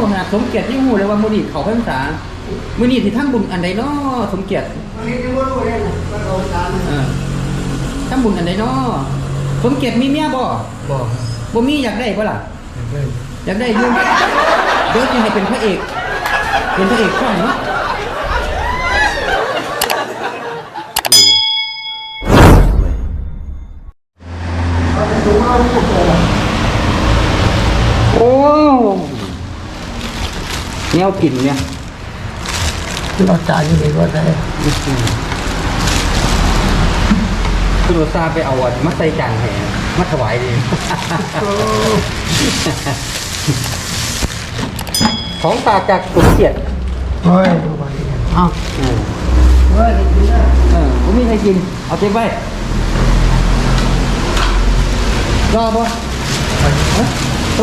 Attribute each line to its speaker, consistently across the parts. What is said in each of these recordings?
Speaker 1: ขนาดสมเกียรติยังหูเลยว่ามื้อนี้เขาพรรษามื้อนี้สิทำบุญอันใดเนาะสมเกียรติ
Speaker 2: วันนี้ที่ว่ารู้เลยนะว่าเราตาม
Speaker 1: เออทำบุญอันใดเนาะสมเกียรติมีเมียบ่
Speaker 3: บอก
Speaker 1: บ่มีอยากได้บ่ล่ะ
Speaker 3: เพื่อน
Speaker 1: อยากได้อยุ่งเดี๋ยวจะให้เป็นพระเอกเป็นพระเอกช่องเนาะ นวกินเนี่ย
Speaker 2: เราจ่ายอยู่ในรถได้
Speaker 1: คุณโรซาไปเอาอันมาใส่จานให้มาถวายดีของฝากจากสมเกียรติ
Speaker 2: เฮ้ยดูวันนี้อ้าว
Speaker 1: เออ
Speaker 2: เฮ้ยกินได้
Speaker 1: เออผมมีใครกิน เอาเก็บไว้รอบ่เอ้ย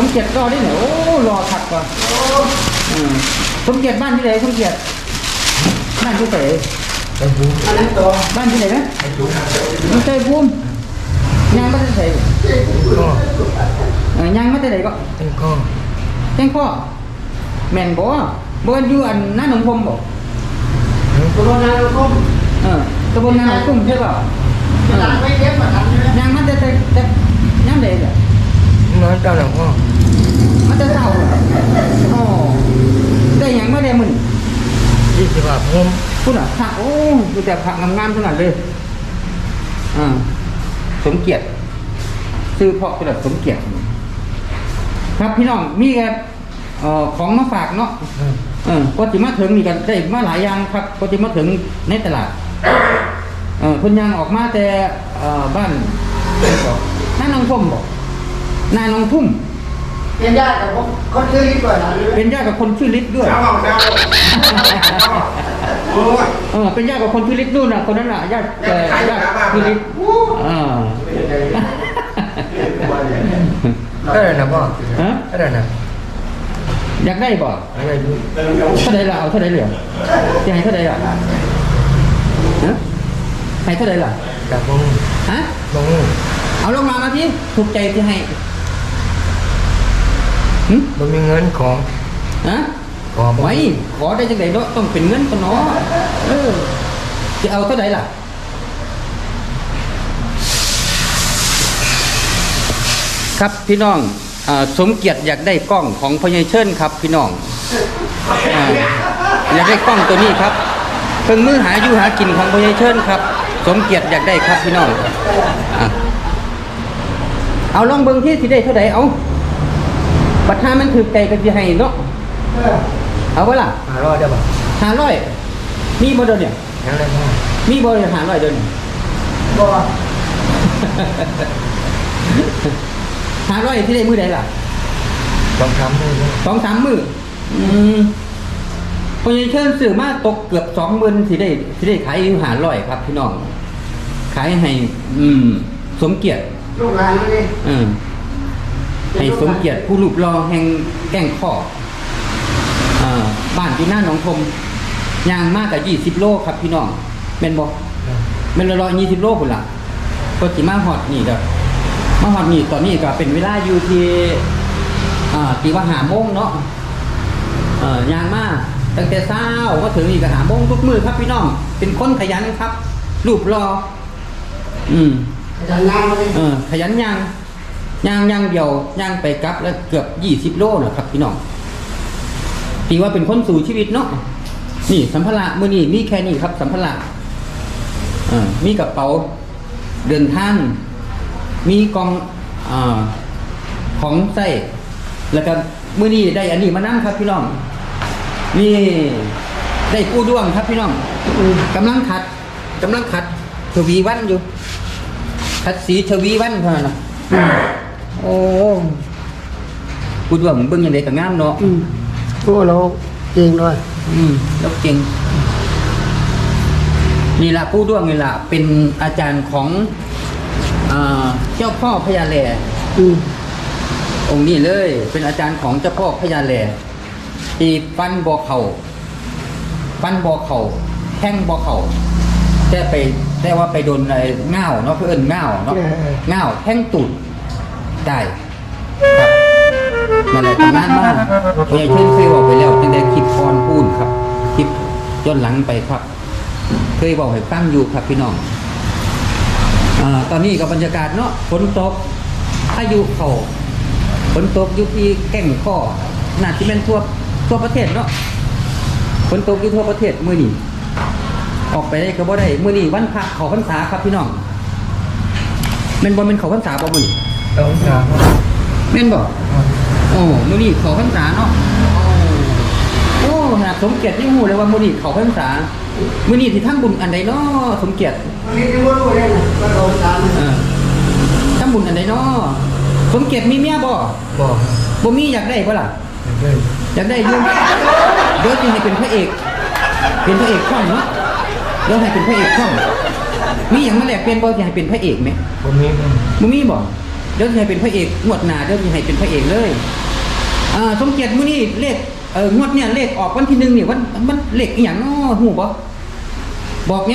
Speaker 1: สมเกียรติรอได้ไหนโอ้รอขัดก่อนเออสมเกียรติบ้านที่ไหนสมเกียรติบ้านที่ไหน
Speaker 3: ไอ้บู
Speaker 2: อันนี้ตัว
Speaker 1: บ้านที่ไหนนะ
Speaker 3: ไอ้บู
Speaker 1: มันใจภูมิยางมาที่ไหน
Speaker 3: ก็
Speaker 1: เออยางมาที่ไหนก็
Speaker 3: เป็นก็
Speaker 1: แจ้งพ่อแม่นบ่บ่กันอยู่อันหน้าหนองพรมบ่
Speaker 2: ตัวนั้นเราต้ม
Speaker 1: เออตำบลนาหนองตุ้มใช่เปล่าเออ
Speaker 2: ร้านไม่เย็บมาทำใช่ไหม
Speaker 1: ยางมาแต่แต่แต่ยามใดเนี่ย
Speaker 3: น้อยเจ้าหลังพ่อ
Speaker 1: มันจะเศร้าเหรออ๋อได้หยังมาได้มึง
Speaker 3: ผม
Speaker 1: คุณอะผักโอ้ดูแต่ผักงามๆขนาดเลยอ่าสมเกียรติซื้อเพาะกระดับสมเกียรติครับพี่น้องมีกันเอ่อของมาฝากเนาะเออก็จะมาถึงนี่กันได้มาหลายอย่างครับก็จะมาถึงในตลาดเออเพิ่นยังออกมาแต่เอ่อบ้านน้าหนองทุ่มบอกน้าหนองทุ่ม
Speaker 2: เป็นญาติกับผมคนชื่อลิฟต์ก่อนนะ
Speaker 1: เป็นญาติกับคนชื่อฤทธิ์ด้วย
Speaker 2: เช้าเอาเช้าโอ้ย
Speaker 1: เออเป็นญาติกับคนชื่อฤทธิ์นู่นน่ะคนนั้นน่ะญาติเอ่อญาติชื่อฤทธิ์อ่า
Speaker 3: เท่าไหร่นะพ่อ
Speaker 1: ฮะ
Speaker 3: เท่าไหร่นะ
Speaker 1: อยากได้บ่
Speaker 3: อะไรบู
Speaker 1: เท่าใดล่ะเอาเท่าใดเหลือจะให้เท่าใดล่ะฮะให้เท่าใดล่ะ
Speaker 3: จากบง
Speaker 1: ฮะ
Speaker 3: บง
Speaker 1: เอาลงมามาที่ถูกใจที่ให้ หึ
Speaker 3: มันมีเงินของ
Speaker 1: ฮะ
Speaker 3: ขอบ่
Speaker 1: ไว้ขอได้จังไดเนาะต้องเป็นเงินกันเนาะเออจะเอาเท่าใดล่ะครับพี่น้องอาสมเกียรติอยากได้กล้องของพญายเชิญครับพี่น้องอาอยากได้กล้องตัวนี้ครับเพิ่งมือหาอยู่หากินของพญายเชิญครับ สมเกียรติอยากได้ครับพี่น้องอะเอาลองเบิ่งที่สิได้เท่าใดเอา บัตรหามันถือใจกันสิให้เนาะเอาไว้ล่ะ
Speaker 3: หารอดได้ป่ะ
Speaker 1: หาร้อยมีบ่เดินเนี่ย
Speaker 3: ยังไงพ่อ
Speaker 1: มีบ่หาร้อยเดินย
Speaker 2: บ่
Speaker 1: หาร้อยที่ได้มือใดล่ะ
Speaker 3: ต้องทำให้ด้วย
Speaker 1: สองสามมืออืมพอยังเชิญสื่อมาตกเกือบสองหมื่นสิได้สิได้ขายอยู่หาร้อยครับพี่น้องขายให้ อืม สมเกียรติ
Speaker 2: ลูกหลานนี่
Speaker 1: เออ ให้สมเกียรติผู้รูปรอแห่งแก้งข้ออ่าบ้านที่หน้าหนองพรมยางมากกับยี่สิบโลครับพี่น้องแม่นบอกแม่นร้อยยี่สิบโลพุ่นละก็สิมาฮอดนี่ก็มาฮอดนี่ตอนนี้ก็เป็นเวลาอยู่ที่อ่าตีว่าหาโมงเนาะเอ่อยางมาตั้งแต่เช้าก็ถึงนี่ก็หาโมงทุกมือครับพี่น้อง เป็นคนขยันครับรูปรออืม
Speaker 2: อาจารย์งานมาเลย
Speaker 1: เออขยันยาง ยางยางเดียวยางไปกลับแล้วเกือบยี่สิบโลนะครับพี่น้องตีว่าเป็นคนสู่ชีวิตเนาะนี่สัมภาระมือนี่มีแค่นี้ครับ สัมภาระมีกระเป๋าเดินทาง มีกองอาของใส่แล้วก็มือนี้ได้อันนี้มานั่งครับ พี่น้องนี่ได้กู้ด้วงครับพี่น้องอืมกำลังขัดกำลังขัดทวีวันอยู่คัดสีชวีวันเท่านั้นนะ โอ้กูดว่ามึงเบิ่งยังไงก็งามเนาะ
Speaker 2: อืมโอ้เราจริงด้วย
Speaker 1: อืมแล้วเก่งนี่ละผู้ด้วงนี่ละเป็นอาจารย์ของอ่าเจ้าพ่อพญาแล
Speaker 2: อืม
Speaker 1: องค์นี้เลย เป็นอาจารย์ของเจ้าพ่อพญาแลที่ฟันบ่อเขาฟันบ่อเขาแท่งบ่อเขาแต่ไปแต่ว่าไปโดนอะไรง่าวเนาะเพื่อนง่าวเนาะง่าวแท่งตูด ได้ครับนั่นแหละทำงานมากพญาเชิญเคยบอกไปแล้วตั้งแต่คลิปก่อนพูนครับคลิปย้อนหลังไปครับ เคยบอกให้ฟังอยู่ครับพี่น้องอตอนนี้กับบรรยากาศเนาะฝนตกพายุเข่าฝนตกอยู่ที่แก่งข้อน่าจะเป็นทั่วทั่วประเทศเนาะฝนตกอยู่ทั่วประเทศมื้อนี้ออกไปได้ก็บ่ได้มื้อนี้วันพระเขาพรรษาครับพี่น้องม่นบ่แม่นเขาพรรษาบ่มือนี้
Speaker 3: ต้องถาม
Speaker 1: แม่นบ่โอ้มื้อนี้เขาพรรษาเนาะโอ้หากสมเกียรตินี่ฮู้เลยว่ามื้อนี้เขาพรรษามื้อนี้สิทำบุญอันใดเนาะสมเกียรติ
Speaker 2: วันนี้ที่ว่ารู้เลยนะว่าเราตาม
Speaker 1: เออทำบุญอันใดเนาะสมเกียรติมีเมียบ่
Speaker 3: บอก
Speaker 1: บ่มีอยากได้บ่ล่ะ
Speaker 3: เพื่อน
Speaker 1: อยากได้อยุ่เดี๋ยวจะให้เป็นพระเอก เป็นพระเอกช่องเนาะเดี๋ยวให้เป็นพระเอกช่องมีอย่างมาแลกเปลี่ยนบ่จะให้เป็นพระเอกไหม
Speaker 3: ผมมีมัน
Speaker 1: บ่มีบ่ เดี๋ยวจะให้เป็นพระเอกงวดหน้าเดี๋ยวจะให้เป็นพระเอกเลยอ่าสมเกียรติมื้อนี้เลขเอ่องวดเนี่ยเลขออกวันที่หนึ่งนี่วันมันเลขอีหยังเนาะฮู้บ่บอกไง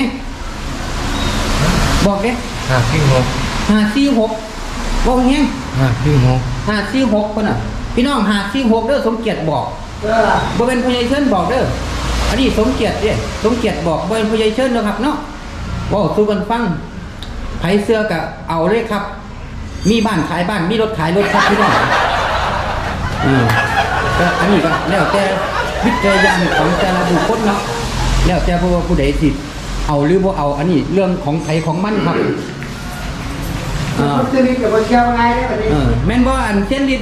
Speaker 1: บอกเด้
Speaker 3: หาที่หก
Speaker 1: 546บอกแฮง
Speaker 3: หาที่หก
Speaker 1: 546พุ่นน่ะ พี่น้อง546เด้อสมเกียรติบอก
Speaker 2: เออ
Speaker 1: บ่เป็นพญายเชิญบอกเด้ออันนี้สมเกียรติเด้สมเกียรติบอกบ่เป็นพญายเชิญเนาะครับเนาะเว้าสู่กันฟังไผเสื้อก็เอาเลยครับ มีบ้านขายบ้านมีรถขายรถครับพี่น้องอืมก็อันนี้ก็แล้วแต่วิจารณญาณของแต่ละบุคคลเนาะแล้วแต่ผู้ว่าผู้ใดสิเอาหรือบ่เอาอันนี้เรื่องของไผของมันครับอ่า
Speaker 2: มันจะมีกับว่าเชียวไงเนี่ยแบบนี้
Speaker 1: เออแม่นบ่อันเช่นลิด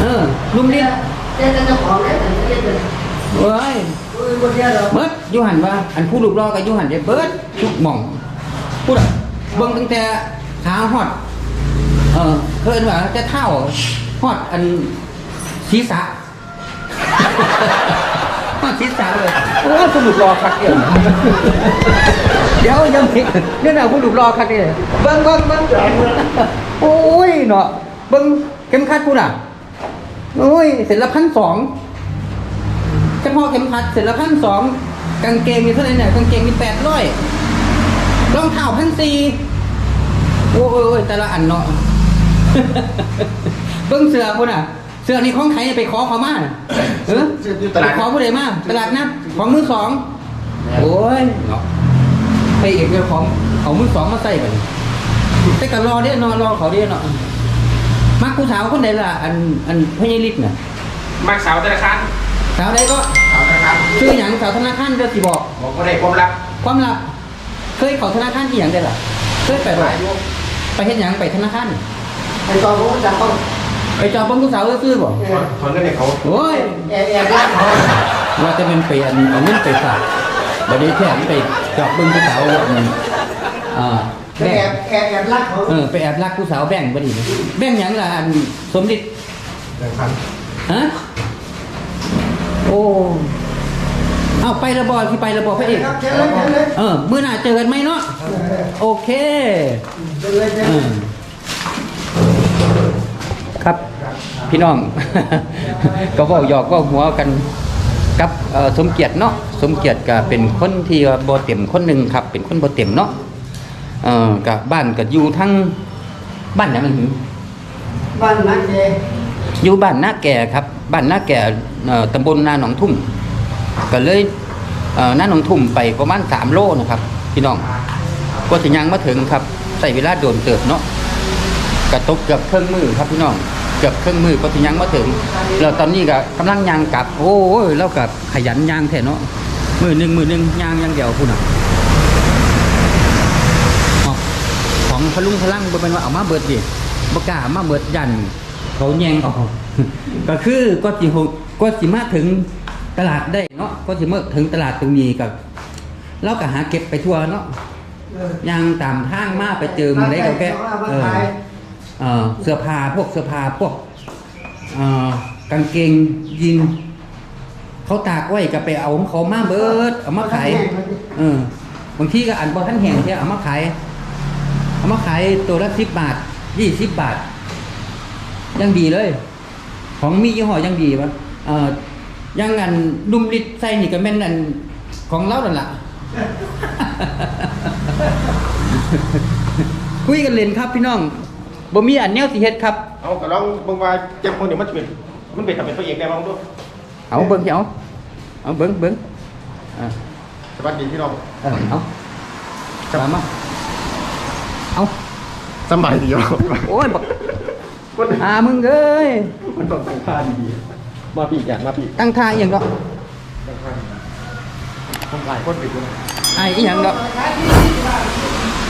Speaker 1: เออลุมลิด
Speaker 2: เจ้าเจ้าของเนี่ยแต่เจ้าเลย
Speaker 1: เว้ย
Speaker 2: เออคนเดียวเหรอ
Speaker 1: เบิดอยูหันว่า อันผู้รูปรอกับยูหันเด้เบิดทุกหม่องพูดอะเบิ่งตั้งแต่ขาฮอด เออเพิ่นว่าจะเท่าฮอดอันศีรษะฮอดศีรษะเลยโอ้ผู้รูปรอคักเดียวเดี๋ยวยังมีเนี่ยนะผู้รูปรอคักเดียวเบิ่งเบิ่งเบิ่งโอ้ยเนาะเบิ่งเข็มขัดพูดอะโอ้ยเสร็จละพันสองเฉพาะเข็มขัดเสร็จแล้วพันสองกางเกงมีเท่าไหร่เนี่ยกางเกงมีแปดร้อยรองเท้าพันสี่โอ้ยแต่ละอันเนาะ เบิ้งเสือพุ่นอะ เสือนี่ของใครไปขอเขามาเออไปขอผู้ใดมาตลาดนัดของมือสอง โอ้ยเนาะไปเอกเรื่องของเอามือสองมาใส่ไปแต่ก็รอเด้อนอนรอเขาเด้อเนาะมักผู้สาวคนใดล่ะ อันอันพญาลิศน่ะ
Speaker 4: มักสาวธนาคาร
Speaker 1: สาวใดก็
Speaker 4: สาวธนาคาร
Speaker 1: ชื่ออย่างสาวธนาคารเดี๋ยวสิบอก
Speaker 4: บอกว่าได้ความรัก
Speaker 1: ความลับ เคยเข้าธนาคารที่อย่างได้ล่ะ เคยไปบ่
Speaker 4: อายุ
Speaker 1: ไปเฮ็ดหยังไปธนาคาร
Speaker 2: ไอ้ตอนผมจะต้อง
Speaker 1: ไปจอบเบิ่งผู้สาวซื้อๆบ่
Speaker 4: ถอนเงินให้เขา
Speaker 1: โอ้ย
Speaker 2: แอบแอบรักเขา
Speaker 1: ว่าจะเป็นไปอันเอาเงินไปฝากบัดนี้แค่ไปจอบเบิ่งผู้สาวอันอ่า
Speaker 2: แอ
Speaker 1: แบ่ง
Speaker 2: บแอบแอบรักเขา
Speaker 1: เออไปแอบรักผู้สาวแบ่งบ่ดีแบ่งหยังล่ะอันสมฤทธิ์
Speaker 3: เดินพัน
Speaker 1: ฮะโอ้เอ้าไประบอที่ไประบอพระเอก
Speaker 2: ครับเชิญเลยเชิญเลย
Speaker 1: เออมื้อหน้าเจอกันไหมเนาะโอเค
Speaker 2: เชิญเลยเชิญ
Speaker 1: อื
Speaker 2: เลย
Speaker 1: มครับ พี่น้อง ก็เว่าหยอกเว่าหัวกันกับเอ่อสมเกียรติเนาะสมเกียรติก็เป็นคนที่ว่าบ่เต็มคนหนึ่งครับ เป็นคนบ่เต็มเนาะเอ่อกับบ้านก็อยู่ทั้งบ้านไหนมันหึ
Speaker 2: บ้านนักเจ
Speaker 1: อยู่บ้านนาแก่ครับ บ้านนาแก่เอ่อตำบลนาหนองทุ่มก็เลยเอ่อนาหนองทุ่มไปประมาณ3โลนะครับ พี่น้องก็สิยังมาถึงครับใส่เวลาโดนเติบเนาะกระตกเกือบเครื่องมือครับพี่น้อง เกือบเครื่องมือก็ถึงยังมาถึงแล้วตอนนี้ก็กำลังยางกลับ โอ้ยแล้วกับขยันยางแท้เนาะมือหนึ่งมือหนึ่งยางยางเดียวคุณอะของพลุงพลังบ่เป็นว่าเอามาเบิดดิบ่กล้ามาเบิดยันเขาแยงออกก็คือก็สิหกก็สิมาถึงตลาดได้เนาะก็สิมาถึงตลาดตรงนี้กับเราก็หาเก็บไปทั่วเนาะ
Speaker 2: ยา
Speaker 1: งตามทางมาไปเจอมันได้ก็แค่
Speaker 2: เอามา
Speaker 1: เออ
Speaker 2: ขาย
Speaker 1: เอ่อเสื้อผ้าพวกเสื้อผ้าพวกเอ่อกางเกงยีนเขาตากไว้ก็ไปเอาของเขามาเบิดเอามาขายเออบางทีก็อันบ่ทันแห้งที่เอามาขายเอามาขายตัวละสิบบาทยี่สิบบาทยังดีเลย ของมียี่ห้อยังดีวะเอ่อยังอันดุมลิดใส่นี่ก็แม่นอันของเรานั่นล่ะคุยกันเล่นครับพี่น้อง บ่มีอันแนวสิเฮ็ดครับ
Speaker 4: เอาก็ลองเบิ่งว่าเจ็บคนเดี๋ยวมันจะเป็นมันเป็นทำเป็นตัวเองได้บ้างด้วย
Speaker 1: เอาเบิ้งสิเอาเอาเบิ้งเบิ้งอ่า
Speaker 4: สวัสดีพี่น้อง
Speaker 1: เออเอาตามมาเอา
Speaker 4: สบายดีครับ
Speaker 1: โอ้ยบัก
Speaker 4: คน
Speaker 1: อ่ามึงเอ้ย
Speaker 4: มันต้องตั้งค่าดีๆมาพี่อยากมาพี่
Speaker 1: ตั้งท่าอหย่างเนาะ
Speaker 4: ตั้งค่าดีผมหลายคนไปด้วย
Speaker 1: ไอ้อหย่างเนาะ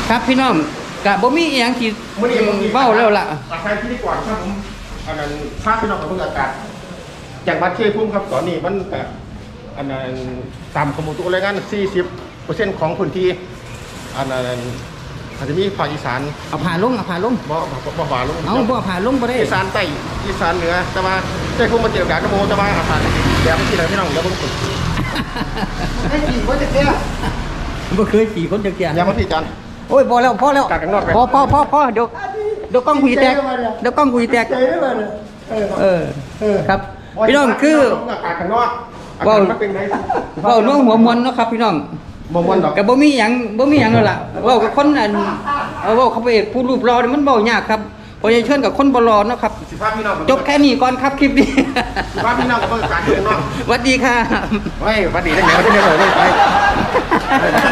Speaker 1: ครับพี่น้อง กะบ่มีอหย่างที่
Speaker 4: มื่อนี้ผม
Speaker 1: เว้าแล้วล่ะ
Speaker 4: ราคาที่ดีกว่าครับผมอันนั้นภาพพี่น้องกับเพิ่งอากาศอย่างบัตรเคยพุ่มครับตอนนี้มันแต่อันนั้นตามข้อมูลตัวรายงาน40เปอร์เซ็นต์ของพื้นที่อันนั้นอาจจะมีภาคอีสาน
Speaker 1: เอาผ่าลงเอาผ่าลง
Speaker 4: บ่บ่บ่บ่าลง
Speaker 1: เอาบ่ผ่าลงบ่ได้
Speaker 4: อีสานใต้อีสานเหนือแต่ว่าใช่พุ่มมาเจอกันกระโมแต่ว่าอาหารแบบที่ไหนพี่น้องเดี๋ยวผมฝึก
Speaker 2: ให้กี่คนจะเที่ยว
Speaker 1: บ่เคยขี่คนจักเที่ย
Speaker 4: อย่ามาพี่จัน
Speaker 1: โอ้ยพอแล้วพอแล้ว
Speaker 4: กัดกันนอกไป
Speaker 1: พอพอพอพอเดี๋ยวเดี๋ยวกล้องคุยแตกเดี๋ยวกล้องคุยแตก
Speaker 2: ใจได้ไหมเนี่ยเออ
Speaker 1: เออ
Speaker 2: เออ
Speaker 1: ครับ พี่น้องคือ
Speaker 4: อากาศข้างนอกอา
Speaker 1: เว้า
Speaker 4: กาศมันเป็นไง
Speaker 1: เว้าน้องหัวมวนเนาะครับพี่น้อง
Speaker 4: บ่ม่วนดอก
Speaker 1: ก็บ่มีหยังบ่มีหยังแล้วล่ะเว้ากับคนอันเอาเว้าเขาไปเอกผู้รูปรอนี่มันเว้ายากครับเพราะฉะนั้นเชิญกับคนบ่รอเนาะครับ
Speaker 4: สิภาพพี่น้อง
Speaker 1: จบแค่นี้ก่อนครับคลิปนี้
Speaker 4: สิภาพพี่น้องกับเบิ่งอากาศข้างนอก
Speaker 1: สวัสดีค่ะ
Speaker 4: เฮ้ยวันดีได้ไงวันที่เดียวเลยไป